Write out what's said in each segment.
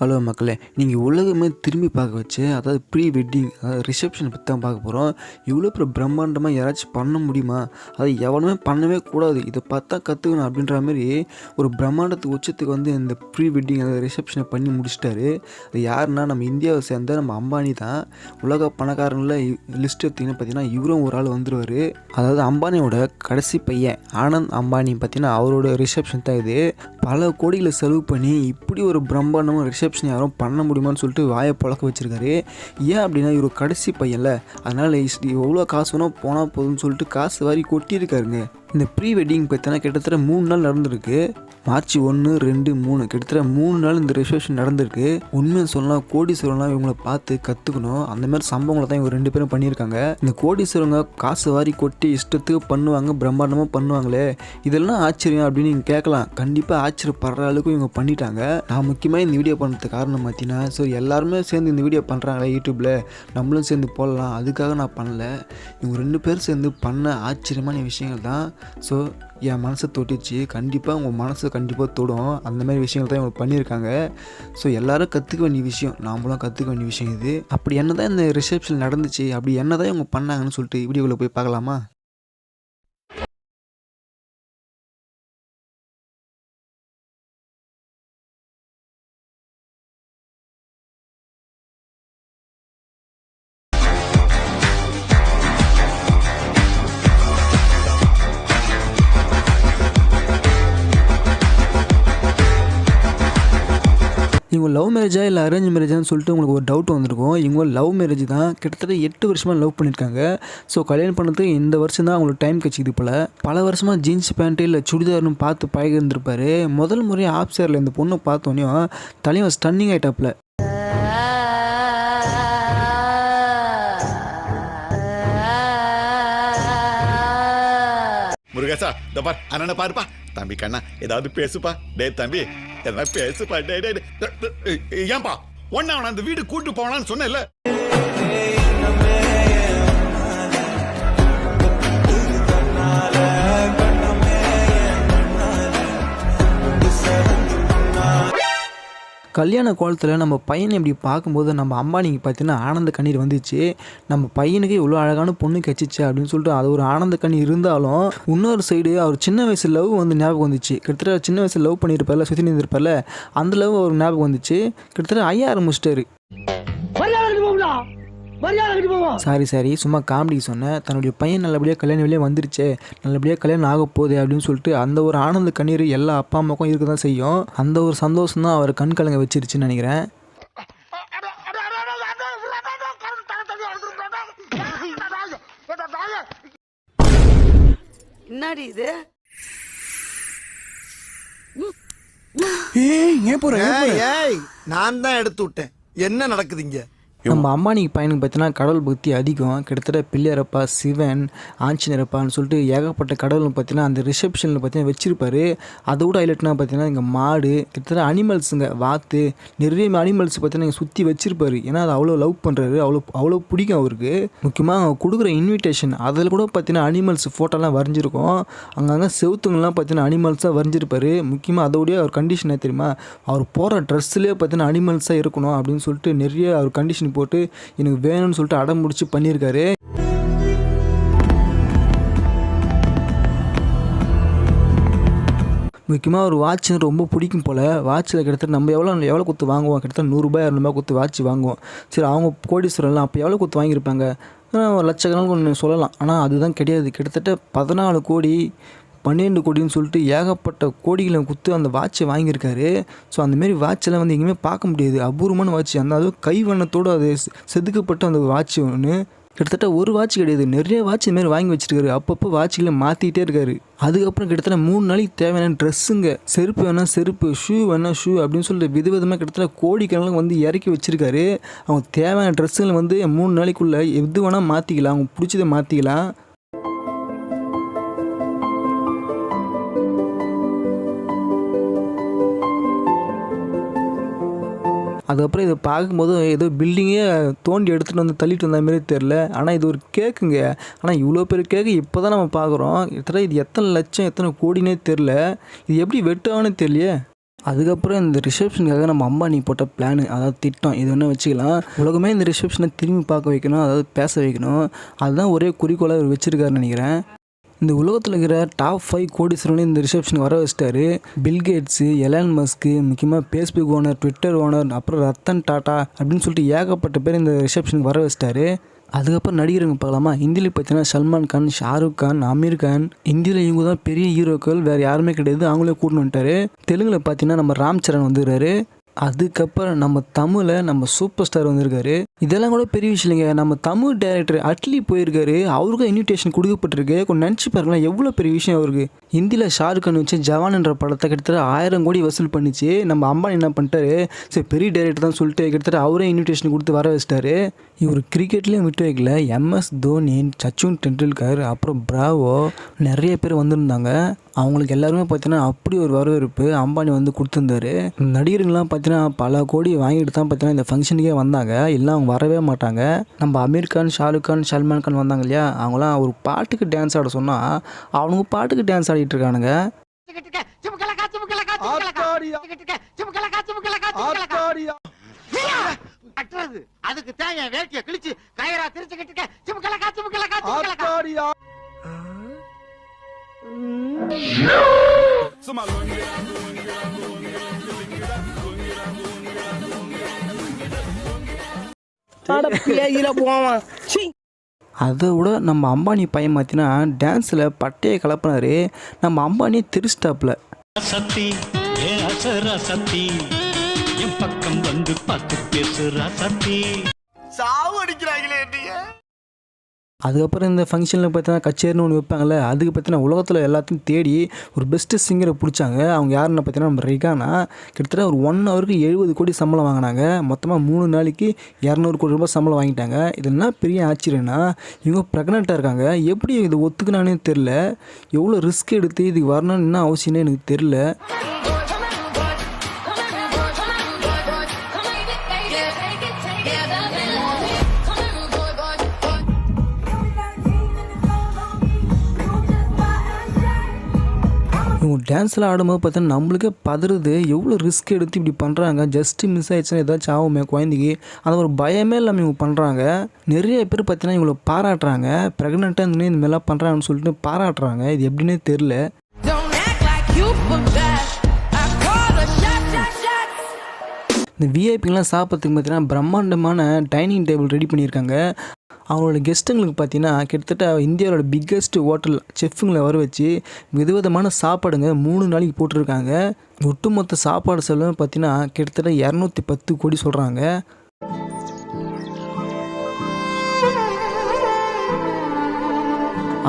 Hello மக்களே. நீங்கள் உலகமே திரும்பி பார்க்க வச்சு அதாவது ப்ரீ வெட்டிங் அதாவது ரிசப்ஷனை பற்றி தான் பார்க்க போகிறோம் இவ்வளோ பெரிய பிரம்மாண்டமாக யாராச்சும் பண்ண முடியுமா? அது எவனுமே பண்ணவே கூடாது. இதை பார்த்தா கற்றுக்கணும் அப்படின்ற மாதிரி ஒரு பிரம்மாண்டத்துக்கு உச்சத்துக்கு வந்து இந்த ப்ரீ வெட்டிங் அதாவது ரிசப்ஷனை பண்ணி முடிச்சிட்டாரு. அது யாருன்னா நம்ம இந்தியாவை சேர்ந்த நம்ம அம்பானி தான். உலக பணக்காரங்களில் லிஸ்ட் எடுத்திங்கன்னா பார்த்தீங்கன்னா இவரும் ஒரு ஆள் வந்துருவார். அதாவது அம்பானியோட கடைசி பையன் ஆனந்த் அம்பானி பார்த்தீங்கன்னா அவரோட ரிசப்ஷன் தான் இது. பல கோடிகளை செலவு பண்ணி இப்படி ஒரு பிரம்மாண்டமாக ரிசப்ஷன் யாரும் பண்ண முடியுமான்னு சொல்லிட்டு வாயை பழக்க வச்சிருக்காரு. ஏன் அப்படின்னா இவர் கடைசி பையன்ல. அதனால் எவ்வளோ காசு வேணால் போனால் போதும்னு சொல்லிட்டு காசு வாரி கொட்டியிருக்காருங்க. இந்த ப்ரீ வெட்டிங் பார்த்தோன்னா கிட்டத்தட்ட மூணு நாள் நடந்திருக்கு. மார்ச் ஒன்று ரெண்டு மூணு. கிட்டத்தட்ட மூணு நாள் இந்த ரிசப்ஷன் நடந்திருக்கு. உண்மையை சொல்லலாம் கோடீஸ்வரம்லாம் இவங்களை பார்த்து கற்றுக்கணும் அந்த மாதிரி சம்பவங்களை தான் இவங்க ரெண்டு பேரும் பண்ணியிருக்காங்க. இந்த கோடீஸ்வரங்க காசு வாரி கொட்டி இஷ்டத்துக்கு பண்ணுவாங்க பிரம்மாண்டமாக பண்ணுவாங்களே. இதெல்லாம் ஆச்சரியம் அப்படின்னு நீங்கள் கேட்கலாம். கண்டிப்பாக ஆச்சரியப்படுற அளவுக்கு இவங்க பண்ணிட்டாங்க. நான் முக்கியமாக இந்த வீடியோ பண்ணுறதுக்கு காரணம் பார்த்தீங்கன்னா ஸோ எல்லாருமே சேர்ந்து இந்த வீடியோ பண்ணுறாங்களே யூடியூப்பில் நம்மளும் சேர்ந்து போடலாம். அதுக்காக நான் பண்ணல. இவங்க ரெண்டு பேரும் சேர்ந்து பண்ண ஆச்சரியமான விஷயங்கள் தான். ஸோ என் மனசை தொட்டுச்சு. கண்டிப்பாக உங்கள் மனசை கண்டிப்பாக தொடும். அந்த மாதிரி விஷயங்கள் தான் இவங்க பண்ணியிருக்காங்க. ஸோ எல்லோரும் கற்றுக்க வேண்டிய விஷயம். நாமளும் கற்றுக்க வேண்டிய விஷயம் இது. அப்படி என்ன தான் இந்த ரிசப்ஷன் நடந்துச்சு. அப்படி என்ன தான் இவங்க பண்ணாங்கன்னு சொல்லிட்டு வீடியோவில் போய் பார்க்கலாமா? இவங்க லவ் மேரேஜா இல்லை அரேஞ்ச் மேரேஜான்னு சொல்லிட்டு உங்களுக்கு ஒரு டவுட் வந்திருக்கும். இவங்க லவ் மேரேஜ் தான் கிட்டத்தட்ட எட்டு வருஷமாக லவ் பண்ணியிருக்காங்க ஸோ கல்யாணம் பண்ணதுக்கு இந்த வருஷம் தான் அவங்களுக்கு டைம் கிடச்சிது போல். பல வருஷமாக ஜீன்ஸ் பேண்ட்டு இல்லை சுடிதார்னு பார்த்து பழகிருந்திருப்பாரு முதல் முறையாக ஆப் சேரில் இந்த பொண்ணை பார்த்தோன்னே தலைவன் ஸ்டன்னிங் ஆகிட்டாப்புல முருகேசா இந்த பார் அண்ணனை பாருப்பா. தம்பி கண்ணா ஏதாவது பேசுப்பா. டேய் தம்பி எதனா பேசுப்பா? டே டே ஏன்பா ஒன்னு அவனை அந்த வீடு கூட்டு போனான்னு சொன்னேன்ல. கல்யாண கோலத்தில் நம்ம பையனை இப்படி பார்க்கும்போது நம்ம அம்பானிக்கு பார்த்தீங்கன்னா ஆனந்த கண்ணீர் வந்துச்சு. நம்ம பையனுக்கு இவ்வளோ அழகான பொண்ணு கிடச்சிச்சு அப்படின்னு சொல்லிட்டு அது ஒரு ஆனந்த கண்ணீர் இருந்தாலும் இன்னொரு சைடு அவர் சின்ன வயசு லவ் வந்து ஞாபகம் வந்துச்சு. கிட்டத்தட்ட சின்ன வயசில் லவ் பண்ணியிருப்பார்ல சுற்றி நின்றுருப்பார்ல அந்த லவ் அவர் ஞாபகம் வந்துச்சு. கிட்டத்தட்ட ஐயா ஆரம்பிச்சிட்டாரு சாரி சாரி சும்மா காமெடி சொன்னேன் தன்னுடைய பையன் நல்லபடியாக கல்யாணம் வெளியே வந்துருச்சே. நல்லபடியாக கல்யாணம் ஆக போகுது அப்படின்னு சொல்லிட்டு அந்த ஒரு ஆனந்த கண்ணீர் எல்லா அப்பா அம்மாக்கும் இருக்க தான் செய்யும். அந்த ஒரு சந்தோஷம் தான் அவர் கண் கலங்க வச்சிருச்சுன்னு நினைக்கிறேன். என்னடி இது? ஏய் ஏன் போற ஏய் நான் தான் எடுத்து விட்டேன். என்ன நடக்குது இங்க? நம்ம அம்மானிக்கு பையனுக்கு பார்த்தீங்கன்னா கடவுள் பக்தி அதிகம். கிட்டத்தட்ட பிள்ளையரப்பா சிவன் ஆஞ்சநேயரப்பான்னு சொல்லிட்டு ஏகப்பட்ட கடவுள் பார்த்தீங்கன்னா அந்த ரிசப்ஷனில் பார்த்தீங்கன்னா வச்சிருப்பாரு. அதை விட ஹைலைட்னா பார்த்தீங்கன்னா இங்கே மாடு கிட்டத்தட்ட அனிமல்ஸுங்க வாத்து நிறைய அனிமல்ஸ் பார்த்தீங்கன்னா இங்கே சுற்றி வச்சிருப்பாரு. ஏன்னா அது அவ்வளோ லவ் பண்ணுறாரு அவ்வளோ அவ்வளோ பிடிக்கும் அவருக்கு. முக்கியமாக அவங்க கொடுக்குற இன்விடேஷன் அதில் கூட பார்த்தீங்கன்னா அனிமல்ஸ் ஃபோட்டோலாம் வரைஞ்சிருக்கும். அங்கங்கே செவுத்துங்கெல்லாம் பார்த்தீங்கன்னா அனிமல்ஸாக வரைஞ்சிருப்பாரு. முக்கியமாக அதோடய அவர் கண்டிஷன் தெரியுமா? அவர் போகிற ட்ரெஸ்லேயே பார்த்தீங்கன்னா அனிமல்ஸாக இருக்கணும் அப்படின்னு சொல்லிட்டு நிறைய அவர் கண்டிஷன் போட்டு எனக்கு வேணும்னு சொல்லிட்டு அடம் முடிச்சு பண்ணியிருக்காரு. முக்கியமாக ஒரு வாட்ச் ரொம்ப பிடிக்கும் போல். வாட்சில் கிட்டத்தட்ட நம்ம எவ்வளோ எவ்வளோ கொடுத்து வாங்குவோம்? கிட்டத்தட்ட நூறுரூபா இரநூறுபா கொடுத்து வாட்ச் வாங்குவோம். சரி அவங்க கோடீஸ்வரம்லாம் அப்போ எவ்வளோ கொடுத்து வாங்கியிருப்பாங்க? ஒரு லட்சக்கணக்கு ஒன்று சொல்லலாம். ஆனால் அதுதான் கிடையாது. கிட்டத்தட்ட பதினாலு கோடி பன்னெண்டு கோடின்னு சொல்லிட்டு ஏகப்பட்ட கோடிகளை குத்து அந்த வாட்சை வாங்கியிருக்காரு. ஸோ அந்தமாரி வாட்செல்லாம் வந்து எங்கேயுமே பார்க்க முடியாது. அபூர்வமான வாட்ச் அந்த அதுவும் கைவண்ணத்தோடு அது செதுக்கப்பட்ட அந்த வாட்ச் ஒன்று கிட்டத்தட்ட ஒரு வாட்ச் கிடையாது. நிறைய வாட்ச் இதுமாரி வாங்கி வச்சிருக்காரு. அப்பப்போ வாட்சுகளை மாற்றிக்கிட்டே இருக்காரு. அதுக்கப்புறம் கிட்டத்தட்ட மூணு நாளைக்கு தேவையான ட்ரெஸ்ஸுங்க செருப்பு வேணால் செருப்பு ஷூ வேணால் ஷூ அப்படின்னு சொல்லிட்டு விதவிதமாக கிட்டத்தட்ட கோடிக்கணக்கில் வந்து இறக்கி வச்சிருக்காரு. அவங்க தேவையான ட்ரெஸ்ஸுங்களை வந்து மூணு நாளைக்குள்ளே எது வேணால் மாற்றிக்கலாம் அவங்க பிடிச்சதை மாற்றிக்கலாம் அதுக்கப்புறம் இதை பார்க்கும்போது ஏதோ பில்டிங்கே தோண்டி எடுத்துகிட்டு வந்து தள்ளிட்டு வந்த மாதிரி தெரில ஆனால் இது ஒரு கேக்குங்க ஆனால் இவ்வளோ பெரிய கேக்கு இப்போ தான் நம்ம பார்க்குறோம். கிட்டத்தட்ட இது எத்தனை லட்சம் எத்தனை கோடினே தெரில இது எப்படி வெட்டான்னு தெரியலையே. அதுக்கப்புறம் இந்த ரிசப்ஷனுக்காக நம்ம அம்பானி போட்ட பிளானு அதாவது திட்டம் இது ஒன்று வச்சுக்கலாம். உலகமே இந்த ரிசப்ஷனை திரும்பி பார்க்க வைக்கணும் அதாவது பேச வைக்கணும். அதுதான் ஒரே குறிக்கோளாக அவர் வச்சுருக்காருன்னு நினைக்கிறேன். இந்த உலகத்தில் இருக்கிற டாப் ஃபைவ் கோடீஸ்வரனையும் இந்த ரிசப்ஷனுக்கு வர வச்சிட்டாரு. பில்கேட்ஸு எலான் மஸ்க்கு முக்கியமாக ஃபேஸ்புக் ஓனர் ட்விட்டர் ஓனர் அப்புறம் ரத்தன் டாட்டா அப்படின்னு சொல்லிட்டு ஏகப்பட்ட பேர் இந்த ரிசப்ஷனுக்கு வர வச்சிட்டாரு. அதுக்கப்புறம் நடிகருங்க பார்க்கலாமா? இந்தியில் பார்த்தீங்கன்னா சல்மான் கான் ஷாருக் கான் அமீர் கான். இந்தியில் இவங்க தான் பெரிய ஹீரோக்கள் வேறு யாருமே கிடையாது. அவங்களே கூட்டின்னு வந்துட்டாரு. தெலுங்கில் பார்த்தீங்கன்னா நம்ம ராம் சரண் வந்துடுறாரு அதுக்கப்புறம் நம்ம தமிழில் நம்ம சூப்பர் ஸ்டார் வந்திருக்காரு. இதெல்லாம் கூட பெரிய விஷயம் இல்லைங்க. நம்ம தமிழ் டேரக்டர் அட்லி போயிருக்காரு. அவருக்கும் இன்விடேஷன் கொடுக்கப்பட்டிருக்கு. கொஞ்சம் நினச்சி பாருங்களேன் எவ்வளோ பெரிய விஷயம் அவருக்கு. ஹிந்தியில் ஷாருக் கான் வச்சு ஜவான் என்ற படத்தை கிட்டத்தட்ட ஆயிரம் கோடி வசூல் பண்ணிச்சு. நம்ம அம்பானி என்ன பண்ணிட்டாரு? சரி பெரிய டேரக்டர் தான் சொல்லிட்டு கிட்டத்தட்ட அவரே இன்விடேஷன் கொடுத்து வர வச்சிட்டாரு. இவர் கிரிக்கெட்லேயும் விட்டு வைக்கல. எம்எஸ் தோனி சச்சின் டெண்டுல்கர் அப்புறம் பிராவோ நிறைய பேர் வந்திருந்தாங்க. அவங்களுக்கு எல்லாருமே பார்த்தீங்கன்னா அப்படி ஒரு வரவேற்பு அம்பானி வந்து கொடுத்துருந்தாரு. நடிகர்கள்லாம் பார்த்தீங்கன்னா பல கோடி வாங்கிட்டு தான் பார்த்தீங்கன்னா இந்த ஃபங்க்ஷனுக்கே வந்தாங்க. எல்லாம் அவங்க வரவே மாட்டாங்க. நம்ம அமீர் கான் ஷாருக் கான் சல்மான் கான் வந்தாங்க இல்லையா? அவங்களாம் ஒரு பாட்டுக்கு டான்ஸ் ஆட சொன்னால் அவனுங்க பாட்டுக்கு டான்ஸ் ஆடிட்டு இருக்கானுங்க. அதுக்கு தான் என் வேட்டிய கிழிச்சு கயிறா திரிச்சுக்கிட்டு இருக்க சிமுக்கலக்கா சிமுக்கலக்கா சிமுக்கலக்கா அதை விட நம்ம அம்பானி பையன் பார்த்தீங்கன்னா டான்ஸில் பட்டையை கலப்பினாரு. நம்ம அம்பானி திருஸ்டாப்பில் சத்தி ஏ அசரா சத்தி என் பக்கம் வந்து பார்த்து பேசுறா சத்தி சாவு அடிக்கிறாங்களே. என்னைய அதுக்கப்புறம் இந்த ஃபங்க்ஷனில் பார்த்தீங்கன்னா கச்சேரின்னு ஒன்று வைப்பாங்கல்ல அதுக்கு பார்த்தீங்கன்னா உலகத்தில் எல்லாத்தையும் தேடி ஒரு பெஸ்ட்டு சிங்கரை பிடிச்சாங்க. அவங்க யாருன்னு பார்த்தீங்கன்னா நம்ம ரிகானா. கிட்டத்தட்ட ஒரு ஒன் ஹவருக்கு எழுபது கோடி சம்பளம் வாங்கினாங்க. மொத்தமாக மூணு நாளைக்கு இரநூறு கோடி ரூபாய் சம்பளம் வாங்கிட்டாங்க. இது என்ன பெரிய ஆச்சரியம்னா இவங்க ப்ரெக்னெண்ட்டாக இருக்காங்க. எப்படி இதை ஒத்துக்கினானே தெரில எவ்வளோ ரிஸ்க் எடுத்து இதுக்கு வரணும்னு என்ன அவசியம்னு எனக்கு தெரில இவங்க டான்ஸில் ஆடும்போது பார்த்தீங்கன்னா நம்மளுக்கே பதறுது. எவ்வளோ ரிஸ்க் எடுத்து இப்படி பண்ணுறாங்க ஜஸ்ட்டு மிஸ் ஆயிடுச்சுன்னா ஏதாச்சும் ஆகுமே குழந்தைக்கு? அந்த ஒரு பயமே இல்லாமல் இவங்க பண்ணுறாங்க நிறைய பேர் பார்த்தீங்கன்னா இவங்களை பாராட்டுறாங்க. ப்ரெக்னெண்ட்டாக இந்த இந்த மாதிரிலாம் பண்ணுறாங்கன்னு சொல்லிட்டு பாராட்டுறாங்க. இது எப்படின்னே தெரில. இந்த விஐபிங்கெலாம் சாப்பிட்றதுக்கு பார்த்தீங்கன்னா பிரம்மாண்டமான டைனிங் டேபிள் ரெடி பண்ணியிருக்காங்க. அவங்களோட கெஸ்ட்டுங்களுக்கு பார்த்தீங்கன்னா கிட்டத்தட்ட இந்தியாவோட பிக்கெஸ்ட் ஹோட்டல் செஃப்புங்களை வர வச்சு விதவிதமான சாப்பாடுங்க மூணு நாளைக்கு போட்டிருக்காங்க. ஒட்டுமொத்த சாப்பாடு செலவு பார்த்தீங்கன்னா கிட்டத்தட்ட இரநூத்தி பத்து கோடி சொல்கிறாங்க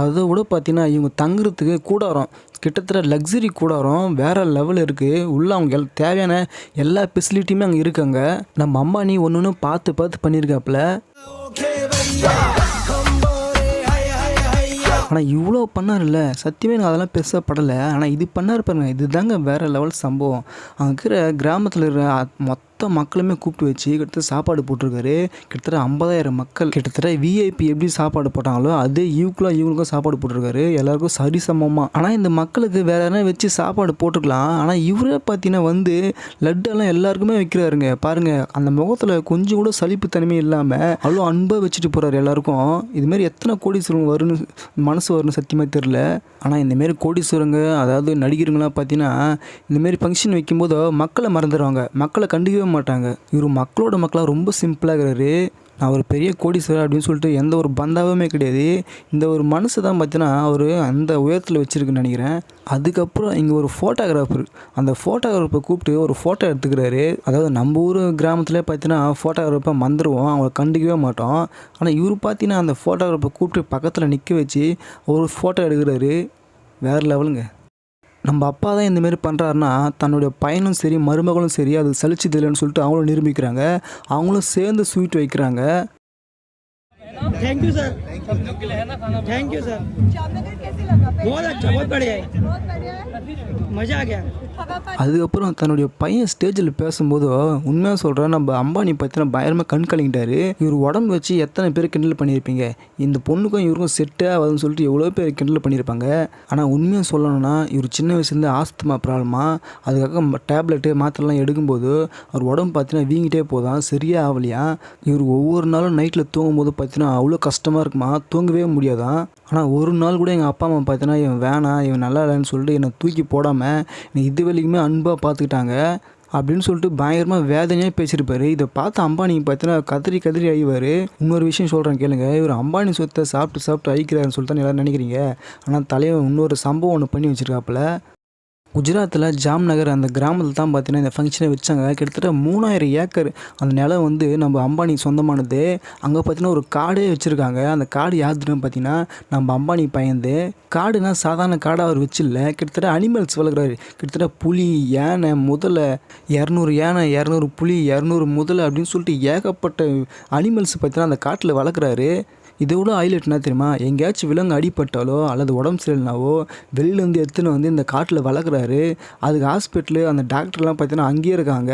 அதை விட பார்த்தீங்கன்னா இவங்க தங்குறதுக்கு கூடாரம் கிட்டத்தட்ட லக்ஸரி கூடாரம் வேறு லெவல் இருக்குது உள்ளே அவங்க எல் தேவையான எல்லா ஃபெசிலிட்டியுமே அங்கே இருக்காங்க. நம்ம அம்மானி ஒன்று ஒன்று பார்த்து பார்த்து பண்ணியிருக்காப்புல ஆனால் இவ்வளோ பண்ணார்ல சத்தியமே எனக்கு அதெல்லாம் பெருசாக படலை. ஆனால் இது பண்ணார் பாருங்க. இதுதாங்க வேறு லெவல் சம்பவம். அங்கே இருக்கிற கிராமத்தில் இருக்கிற மொத்த மொத்த மக்களுமே கூப்பிட்டு வச்சு கிட்டத்தட்ட சாப்பாடு போட்டிருக்காரு. கிட்டத்தட்ட ஐம்பதாயிரம் மக்கள். கிட்டத்தட்ட விஐபி எப்படி சாப்பாடு போட்டாங்களோ அதே ஈக்குவலாக இவங்களுக்கும் சாப்பாடு போட்டிருக்காரு. எல்லாருக்கும் சரிசமமாக ஆனால் இந்த மக்களுக்கு வேற எதனா வச்சு சாப்பாடு போட்டுக்கலாம்? ஆனால் இவரே பார்த்தீங்கன்னா வந்து லட்டெல்லாம் எல்லாருக்குமே வைக்கிறாருங்க. பாருங்க அந்த முகத்தில் கொஞ்சம் கூட சலிப்புத்தன்மை இல்லாமல் அவ்வளோ அன்பாக வச்சுட்டு போகிறாரு எல்லாருக்கும். இதுமாரி எத்தனை கோடீஸ்வரங்க வரும்னு மனசு வரும்னு சத்தியமாக தெரில ஆனால் இந்தமாரி கோடீஸ்வரங்க அதாவது நடிகருங்களாம் பார்த்தீங்கன்னா இந்தமாரி ஃபங்க்ஷன் வைக்கும்போது மக்களை மறந்துடுவாங்க மக்களை கண்டுக்கவே மாட்டாங்க. இவர் மக்களோட மக்களாக ரொம்ப சிம்பிளாக இருக்கிறாரு நான் ஒரு பெரிய கோடீஸ்வரர் அப்படின்னு சொல்லிட்டு எந்த ஒரு பந்தாவுமே கிடையாது. இந்த ஒரு மனசு தான் பார்த்தீங்கன்னா அவர் அந்த உயரத்தில் வச்சுருக்குன்னு நினைக்கிறேன். அதுக்கப்புறம் இங்கே ஒரு ஃபோட்டோகிராஃபர் அந்த ஃபோட்டோகிராஃபரை கூப்பிட்டு ஒரு ஃபோட்டோ எடுத்துக்கிறாரு. அதாவது நம்ம ஊர் கிராமத்தில் பார்த்தீங்கன்னா ஃபோட்டோகிராஃபர் மறந்துடுவோம் அவங்கள கண்டுக்கவே மாட்டோம். ஆனால் இவர் பார்த்தீங்கன்னா அந்த ஃபோட்டோகிராஃபரை கூப்பிட்டு பக்கத்தில் நிற்க வச்சு ஒரு ஃபோட்டோ எடுக்கிறாரு. வேறு லெவலுங்க நம்ம அப்பா தான் இந்தமாரி பண்ணுறாருன்னா தன்னுடைய பையனும் சரி மருமகளும் சரி அது சலிச்சது இல்லைன்னு சொல்லிட்டு அவங்களும் நிரூபிக்கிறாங்க. அவங்களும் சேர்ந்து ஸ்வீட் வைக்கிறாங்க. thank you sir thank you sir Jamnagar कैसे लगा बहुत अच्छा बहुत बढ़िया है बहुत बढ़िया है मजा आ गया हवा पानी அதுக்கப்புறம் தன்னுடைய பையன் ஸ்டேஜில் பேசும்போது உண்மையாக சொல்கிறேன் நம்ம அம்பானி பற்றின பயங்கரமாக கண் கலங்கிட்டாரு இவர் உடம்பு வச்சு எத்தனை பேர் கிண்டல் பண்ணியிருப்பீங்க இந்த பொண்ணுக்கும் இவருக்கும் செட்டே ஆகுதுன்னு சொல்லிட்டு எவ்வளோ பேர் கிண்டல் பண்ணியிருப்பாங்க ஆனால் உண்மையாக சொல்லணும்னா இவர் சின்ன வயசுலேருந்து ஆஸ்துமா ப்ராப்ளமா அதுக்காக டேப்லெட்டு மாத்திரைலாம் எடுக்கும்போது அவர் உடம்பு பார்த்தீங்கன்னா வீங்கிட்டே போதான் சரியே ஆகலையா இவர் ஒவ்வொரு நாளும் நைட்டில் தூங்கும்போது பார்த்தீங்கன்னா அவ்வளோ கஷ்டமாக இருக்குமா? தூங்கவே முடியாதான் ஆனால் ஒரு நாள் கூட எங்கள் அப்பா அம்மா பார்த்தீங்கன்னா இவன் வேணாம் இவன் நல்லா இல்லைன்னு சொல்லிட்டு என்னை தூக்கி போடாமல் என்னை இது வரைக்குமே அன்பாக பார்த்துக்கிட்டாங்க அப்படின்னு சொல்லிட்டு பயங்கரமாக வேதனையாக பேசியிருப்பார். இதை பார்த்து அம்பானி பார்த்தீங்கன்னா கதறி கதறி அழிவார். இன்னொரு விஷயம் சொல்கிறேன் கேளுங்க. இவர் அம்பானி சொத்தை சாப்பிட்டு சாப்பிட்டு அழிக்கிறாருன்னு சொல்லிட்டு தான் எல்லாரும் நினைக்கிறீங்க. ஆனால் தலைவன் இன்னொரு சம்பவம் ஒன்று பண்ணி வச்சிருக்காப்புல. குஜராத்தில் ஜாம்நகர் அந்த கிராமத்தில் தான் பார்த்தீங்கன்னா இந்த ஃபங்க்ஷனை வச்சாங்க. கிட்டத்தட்ட மூணாயிரம் ஏக்கர் அந்த நிலம் வந்து நம்ம அம்பானி சொந்தமானது. அங்கே பார்த்தீங்கன்னா ஒரு காடே வச்சுருக்காங்க. அந்த காடு யாருன்னு பார்த்தீங்கன்னா நம்ம அம்பானி பயந்து காடுனா சாதாரண காடாக அவர் வச்சில்ல. கிட்டத்தட்ட அனிமல்ஸ் வளர்க்குறாரு. கிட்டத்தட்ட புலி யானை முதலை இரநூறு யானை இரநூறு புலி இரநூறு முதலை அப்படின்னு சொல்லிட்டு ஏகப்பட்ட அனிமல்ஸ் பார்த்தீங்கன்னா அந்த காட்டில் வளர்க்குறாரு. இதோட ஹைலைட் என்ன தெரியுமா? எங்கேயாச்சும் விலங்கு அடிப்பட்டாலோ அல்லது உடம்பு சரியில்லைனாவோ வெளிலேருந்து எடுத்துன்னு வந்து இந்த காட்டில் வளர்க்குறாரு. அதுக்கு ஹாஸ்பிட்டலு அந்த டாக்டர்லாம் பார்த்தீங்கன்னா அங்கேயே இருக்காங்க.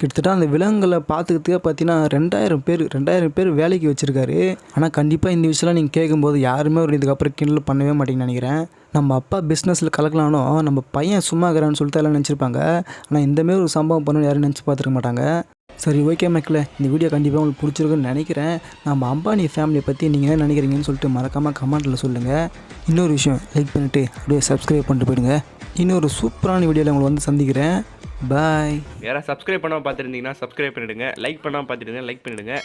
கிட்டத்தட்ட அந்த விலங்குகளை பார்த்துக்கிறதுக்கே பார்த்தீங்கன்னா ரெண்டாயிரம் பேர் ரெண்டாயிரம் பேர் வேலைக்கு வச்சுருக்காரு. ஆனால் கண்டிப்பாக இந்த விஷயம்லாம் நீங்கள் கேட்கும்போது யாருமே ஒரு இதுக்கப்புறம் கிண்டல் பண்ணவே மாட்டீங்கன்னு நினைக்கிறேன். நம்ம அப்பா பிஸ்னஸில் கலக்கலானோ நம்ம பையன் சும்மா இருக்கிறான்னு சொல்லிட்டு எல்லாம் நினச்சிருப்பாங்க. ஆனால் இந்தமாரி ஒரு சம்பவம் பண்ணணும்னு யாரும் நினச்சி பார்த்துருக்க மாட்டாங்க. சரி ஓகே மக்களே. இந்த வீடியோ கண்டிப்பாக உங்களுக்கு பிடிச்சிருக்குன்னு நினைக்கிறேன். நம்ம அம்பானி ஃபேமிலியை பற்றி நீங்கள் என்ன நினைக்கிறீங்கன்னு சொல்லிட்டு மறக்காமல் கமெண்ட்டில் சொல்லுங்கள் இன்னொரு விஷயம் லைக் பண்ணிவிட்டு அப்படியே சப்ஸ்கிரைப் பண்ணிட்டு போயிடுங்க. இன்னொரு சூப்பரான வீடியோவில் உங்களை வந்து சந்திக்கிறேன். பாய் யாராவது சப்ஸ்கிரைப் பண்ணாமல் பார்த்துருந்தீங்கன்னா சப்ஸ்கிரைப் பண்ணிவிடுங்க லைக் பண்ணாமல் பார்த்துருந்தீங்கன்னா லைக் பண்ணிவிடுங்க